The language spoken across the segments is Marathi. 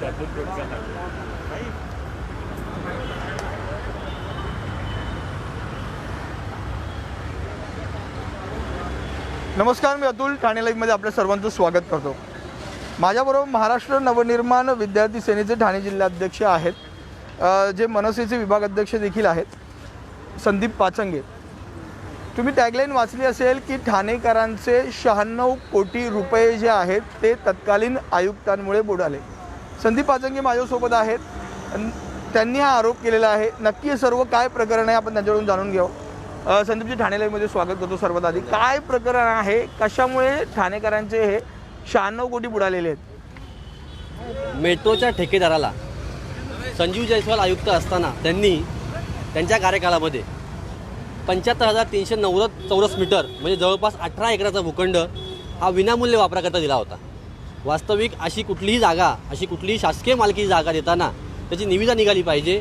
त्यातून नाही नमस्कार मी अतुल ठाणे लाईव्हमध्ये आपल्या सर्वांचं स्वागत करतो. माझ्याबरोबर महाराष्ट्र नवनिर्माण विद्यार्थी सेनेचे ठाणे जिल्हाध्यक्ष आहेत. जे मनसेचे विभाग अध्यक्ष देखील आहेत. संदीप पाचंगे. तुम्ही टॅगलाईन वाचली असेल की ठाणेकरांचे शहाण्णव कोटी रुपये जे आहेत ते तत्कालीन आयुक्तांमुळे बुडाले. संदीप आजंगे माझ्यासोबत आहेत. त्यांनी हा आरोप केलेला आहे. नक्की सर्व काय प्रकरण आहे आपण त्यांच्याकडून जाणून घेऊ. संदीपजी ठाणेलाईमध्ये स्वागत करतो सर्वात आधी. काय प्रकरण आहे? कशामुळे ठाणेकरांचे हे शहाण्णव कोटी बुडालेले आहेत? मेट्रोच्या ठेकेदाराला संजीव जयस्वाल आयुक्त असताना त्यांनी त्यांच्या कार्यकाळामध्ये पंच्याहत्तर हजार तीनशे नव्वद चौरस मीटर म्हणजे जवळपास अठरा एकराचा भूखंड हा विनामूल्य वापराकरता दिला होता. वास्तविक अशी कुठलीही जागा अशी कुठलीही शासकीय मालकी जागा देताना त्याची निविदा निघाली पाहिजे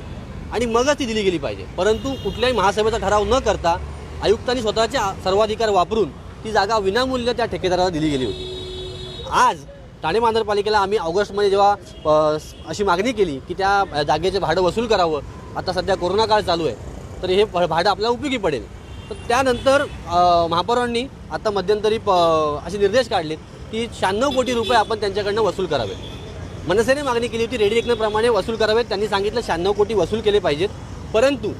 आणि मगच ती दिली गेली पाहिजे. परंतु कुठल्याही महासभेचा ठराव न करता आयुक्तांनी स्वतःचे सर्वाधिकार वापरून ती जागा विनामूल्य त्या ठेकेदाराला दिली गेली होती. आज ठाणे महानगरपालिकेला आम्ही ऑगस्टमध्ये जेव्हा अशी मागणी केली की त्या जागेचे भाडं वसूल करावं आता सध्या कोरोना काळ चालू आहे तर हे भाडं आपल्याला उपयोगी पडेल. तर त्यानंतर महापौरांनी आता मध्यंतरी प असे निर्देश काढलेत की शहाण्णव कोटी रुपये आपण त्यांच्याकडनं वसूल करावे. मनसेने मागणी केली होती रेडी रेकनप्रमाणे वसूल करावेत. त्यांनी सांगितलं शहाण्णव कोटी वसूल केले पाहिजेत. परंतु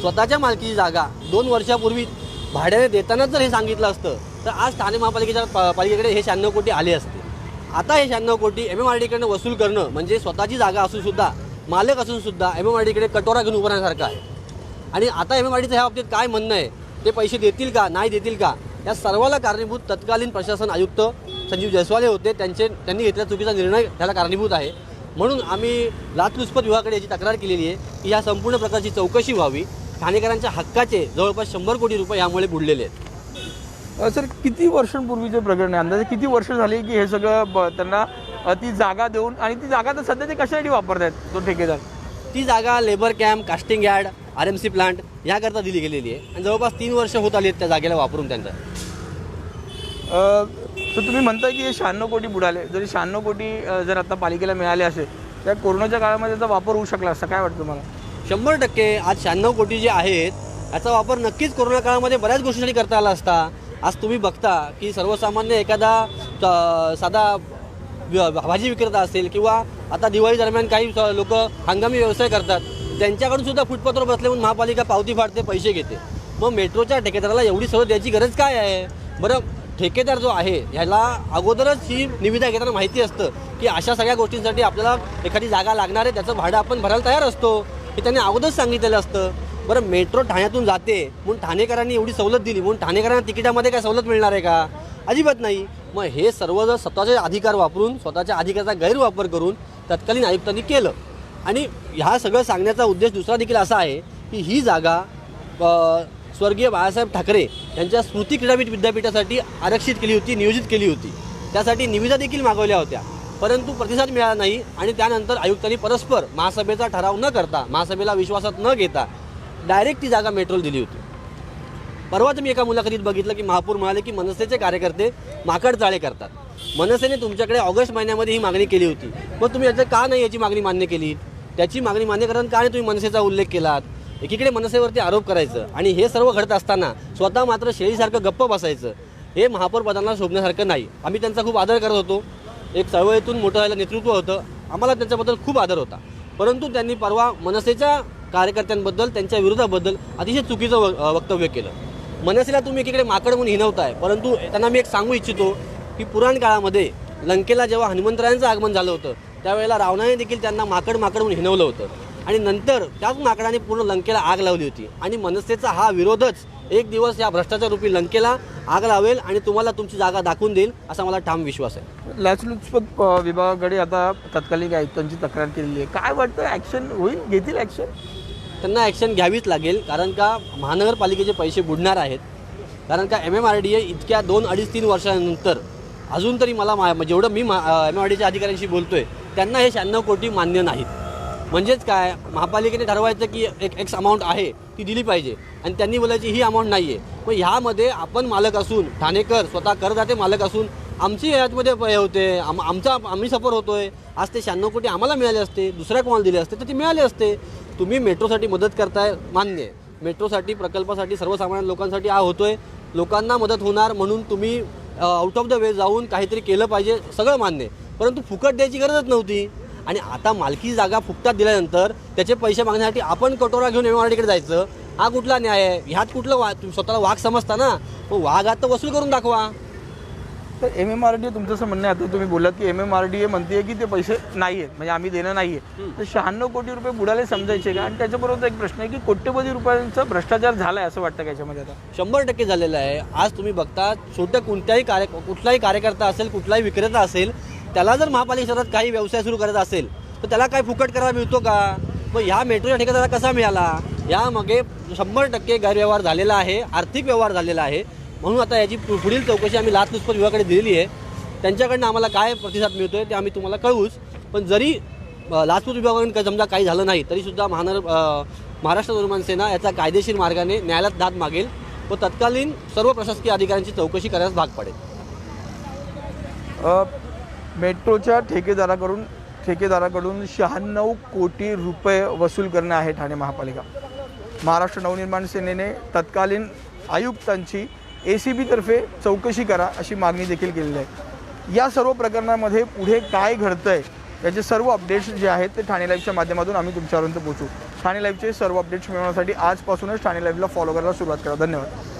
स्वतःच्या मालकीची जागा दोन वर्षापूर्वी भाड्याने देतानाच जर हे सांगितलं असतं तर आज ठाणे महापालिकेच्या पालिकेकडे हे शहाण्णव कोटी आले असते. आता हे शहाण्णव कोटी एम एम आर डीकडनं वसूल करणं म्हणजे स्वतःची जागा असूनसुद्धा मालक असूनसुद्धा एम एम आर डीकडे कटोरा घेऊन उभारण्यासारखं आहे. आणि आता एम एम आर डीचं ह्या बाबतीत काय म्हणणं आहे? ते पैसे देतील का? नाही देतील का? या सर्वाला कारणीभूत तत्कालीन प्रशासन आयुक्त संजीव जयस्वाल हे होते त्यांचे त्यांनी घेतलेला चुकीचा निर्णय त्याला कारणीभूत आहे. म्हणून आम्ही लाचलुचपत विभागाकडे याची तक्रार केलेली आहे की ह्या संपूर्ण प्रकारची चौकशी व्हावी. ठाणेकरांच्या हक्काचे जवळपास शंभर कोटी रुपये यामुळे बुडलेले आहेत. सर किती वर्षांपूर्वीचे प्रकरण आहे? अंदाजे किती वर्ष झाली की हे सगळं त्यांना ती जागा देऊन आणि ती जागा तर सध्या ते कशासाठी वापरतायत तो ठेकेदार? ती जागा labour camp casting yard R M C plant याकरता दिली गेलेली आहे. आणि जवळपास तीन वर्ष होत आली आहेत त्या जागेला वापरून त्यांचा. सो तर तुम्ही म्हणताय की हे शहाण्णव कोटी बुडाले. जरी शहाण्णव कोटी जर आता पालिकेला मिळाले असेल त्या कोरोनाच्या काळामध्ये त्याचा वापर होऊ शकला असता. काय वाटतं तुम्हाला? शंभर टक्के आज शहाण्णव कोटी जे आहेत याचा वापर नक्कीच कोरोना काळामध्ये बऱ्याच गोष्टीसाठी करता आला असता. आज तुम्ही बघता की सर्वसामान्य एखादा साधा भाजी विक्रेता असेल किंवा आता दिवाळी दरम्यान काही लोक हंगामी व्यवसाय करतात त्यांच्याकडून सुद्धा फुटपाथवर बसले म्हणून महापालिका पावती फाडते पैसे घेते. मग मेट्रोच्या ठेकेदाराला एवढी सवय द्यायची गरज काय आहे? बरं ठेकेदार जो आहे ह्याला अगोदरच ही निविदा घेताना माहिती असतं की अशा सगळ्या गोष्टींसाठी आपल्याला एखादी जागा लागणार आहे त्याचं भाडं आपण भरायला तयार असतो. हे त्यांनी अगोदरच सांगितलेलं असतं. बरं मेट्रो ठाण्यातून जाते म्हणून ठाणेकरांनी एवढी सवलत दिली म्हणून ठाणेकरांना तिकिटामध्ये काय सवलत मिळणार आहे का? अजिबात नाही. मग हे सर्व जर स्वतःचे अधिकार वापरून स्वतःच्या अधिकाराचा गैरवापर करून तत्कालीन आयुक्तांनी केलं. आणि ह्या सगळं सांगण्याचा उद्देश दुसरा देखील असा आहे की ही जागा स्वर्गीय बाळासाहेब ठाकरे यांच्या स्मृती क्रीडापीठ विद्यापीठासाठी आरक्षित केली होती नियोजित केली होती. त्यासाठी निविदा देखील मागवल्या होत्या. परंतु प्रतिसाद मिळाला नाही आणि त्यानंतर आयुक्तांनी परस्पर महासभेचा ठराव न करता महासभेला विश्वासात न घेता डायरेक्ट ती जागा मेट्रोल दिली होती. परवाच मी एका मुलाखतीत बघितलं की महापौर म्हणाले की मनसेचे कार्यकर्ते माकड चाळे करतात. मनसेने तुमच्याकडे ऑगस्ट महिन्यामध्ये ही मागणी केली होती. मग तुम्ही याचं का नाही याची मागणी मान्य केली? त्याची मागणी मान्य करताना का नाही तुम्ही मनसेचा उल्लेख केलात? एकीकडे मनसेवरती आरोप करायचं आणि हे सर्व घडत असताना स्वतः मात्र शेळीसारखं गप्प बसायचं. हे महापौर पदांना शोभण्यासारखं नाही. आम्ही त्यांचा खूप आदर करत होतो. एक चळवळीतून मोठं व्हायला नेतृत्व होतं. आम्हाला त्यांच्याबद्दल खूप आदर होता. परंतु त्यांनी परवा मनसेच्या कार्यकर्त्यांबद्दल त्यांच्या विरोधाबद्दल अतिशय चुकीचं व- वक्तव्य केलं. मनसेला तुम्ही एकीकडे माकड म्हणून हिनवताय परंतु त्यांना मी एक सांगू इच्छितो की पुराण काळामध्ये लंकेला जेव्हा हनुमंतरायांचं आगमन झालं होतं त्यावेळेला रावणाने देखील त्यांना माकड माकड म्हणून हिनवलं होतं. आणि नंतर त्याच माकडाने पूर्ण लंकेला आग लावली होती. आणि मनसेचा हा विरोधच एक दिवस या भ्रष्टाचार रूपी लंकेला आग लावेल आणि तुम्हाला तुमची जागा दाखवून देईल असा मला ठाम विश्वास आहे. लाचलुचपत विभागाकडे आता तत्कालीन आयुक्तांची तक्रार केलेली आहे. काय वाटतं ॲक्शन होईल? घेतील ॲक्शन त्यांना ॲक्शन घ्यावीच लागेल कारण का महानगरपालिकेचे पैसे बुडणार आहेत. कारण का M M R D A इतक्या दोन अडीच तीन वर्षानंतर अजून तरी मला मा जेवढं मी एम एम आर डीच्या अधिकाऱ्यांशी बोलतोय त्यांना हे शहाण्णव कोटी मान्य नाहीत. म्हणजेच काय? महापालिकेने ठरवायचं की एक एक्स अमाऊंट आहे ती दिली पाहिजे. आणि त्यांनी बोलायची ही अमाऊंट नाही आहे मग ह्यामध्ये आपण मालक असून ठाणेकर स्वतः करदाते मालक असून आमची यातमध्ये हे होते. आम आमचा आम्ही सफर होतोय. आज ते शहाण्णव कोटी आम्हाला मिळाले असते दुसऱ्या कोणाला दिले असते तर ते मिळाले असते. तुम्ही मेट्रोसाठी मदत करताय मान्य. आहे मेट्रोसाठी प्रकल्पासाठी सर्वसामान्य लोकांसाठी हा होतोय. लोकांना मदत होणार म्हणून तुम्ही आउट ऑफ द वे जाऊन काहीतरी केलं पाहिजे सगळं मान्य. आहे परंतु फुकट द्यायची गरजच नव्हती. आणि आता मालकी जागा फुकटात दिल्यानंतर त्याचे पैसे मागण्यासाठी आपण कटोरा घेऊन एम आर टीकडे जायचं. हा कुठला न्याय आहे? ह्यात कुठलं वा तुम्ही स्वतःला वाघ समजता ना? मग वाघ आता वसूल करून दाखवा. तर एम एम आर डी तुमचं असं म्हणणं आहे. आता तुम्ही बोललात की M M R D A म्हणते की ते पैसे नाही आहेत म्हणजे आम्ही देणं नाही आहे तर शहाण्णव कोटी रुपये बुडाले समजायचे का? आणि त्याच्याबरोबर एक प्रश्न आहे की कोट्यवधी रुपयांचा भ्रष्टाचार झाला आहे असं वाटतं का याच्यामध्ये आता? शंभर टक्के झालेलं आहे. आज तुम्ही बघता छोट्या कोणत्याही कार्य कुठलाही कार्यकर्ता असेल कुठलाही विक्रेता असेल त्याला जर महापालिका काही व्यवसाय सुरू करायचा असेल तर त्याला काय फुकट करायला मिळतो का? मग ह्या मेट्रोच्या ठिकाणी कसा मिळाला? यामागे शंभर टक्के गैरव्यवहार झालेला आहे आर्थिक व्यवहार झालेला आहे. म्हणून आता याची पु- पुढील चौकशी आम्ही लाचलुचपत विभागाकडे दिलेली आहे. त्यांच्याकडनं आम्हाला काय प्रतिसाद मिळतो आहे ते आम्ही तुम्हाला कळवूच. पण जरी अ, लाचलुचपत विभागाकडून काही समजा काही झालं नाही तरीसुद्धा महानगर महाराष्ट्र निर्माण सेना याचा कायदेशीर मार्गाने न्यायालयात दाद मागेल व तत्कालीन सर्व प्रशासकीय अधिकाऱ्यांची चौकशी करण्यास भाग पडेल. मेट्रोच्या ठेकेदाराकडून ठेकेदाराकडून शहाण्णव कोटी रुपये वसूल करणं आहे ठाणे महापालिका. महाराष्ट्र नवनिर्माण सेनेने तत्कालीन आयुक्तांची ए सी बीतर्फे चौकशी करा अशी मागणी देखील केलेली आहे. या सर्व प्रकरणामध्ये पुढे काय घडतं आहे याचे सर्व अपडेट्स जे आहेत ते ठाणे लाईव्हच्या माध्यमातून आम्ही तुमच्यापर्यंत पोहोचू. ठाणे लाईव्हचे सर्व अपडेट्स मिळवण्यासाठी आजपासूनच ठाणे लाईव्हला फॉलो करायला सुरुवात करा. धन्यवाद.